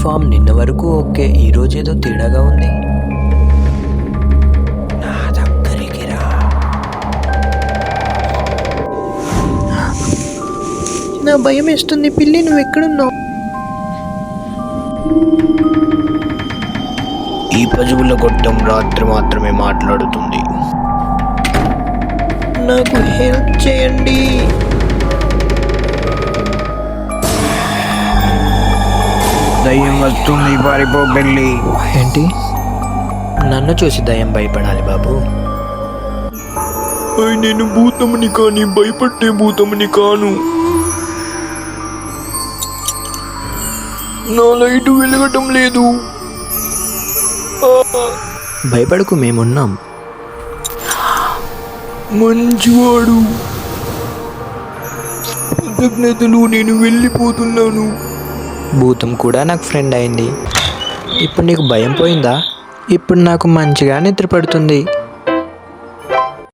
Uniform నిన్న వరకు okay ఈరోజు ఏదో తేడాగా ఉంది. నా దగ్గరికి రా. నా భయం వేస్తుంది పిల్లి నువ్వు ఎక్కడున్నావు? ఈ పజుగుల గొట్టం రాత్రి మాత్రమే మాట్లాడుతుంది. నాకు హెల్ప్ చేయండి. దయ్యం వస్తుంది పారిపో పెళ్ళి. ఏంటి? నన్ను చూసి దయ్యం భయపడాలి బాబు. నేను భూతముని కాని భయపట్టే భూతముని కాను. నా లైట్ వెలగటం లేదు. భయపడకు మేమున్నాం. మంచివాడు. కృతజ్ఞతలు నేను వెళ్ళిపోతున్నాను. భూతం కూడా నాకు ఫ్రెండ్ అయింది. ఇప్పుడు నీకు భయం పోయిందా? ఇప్పుడు నాకు మంచిగా నిద్ర పడుతుంది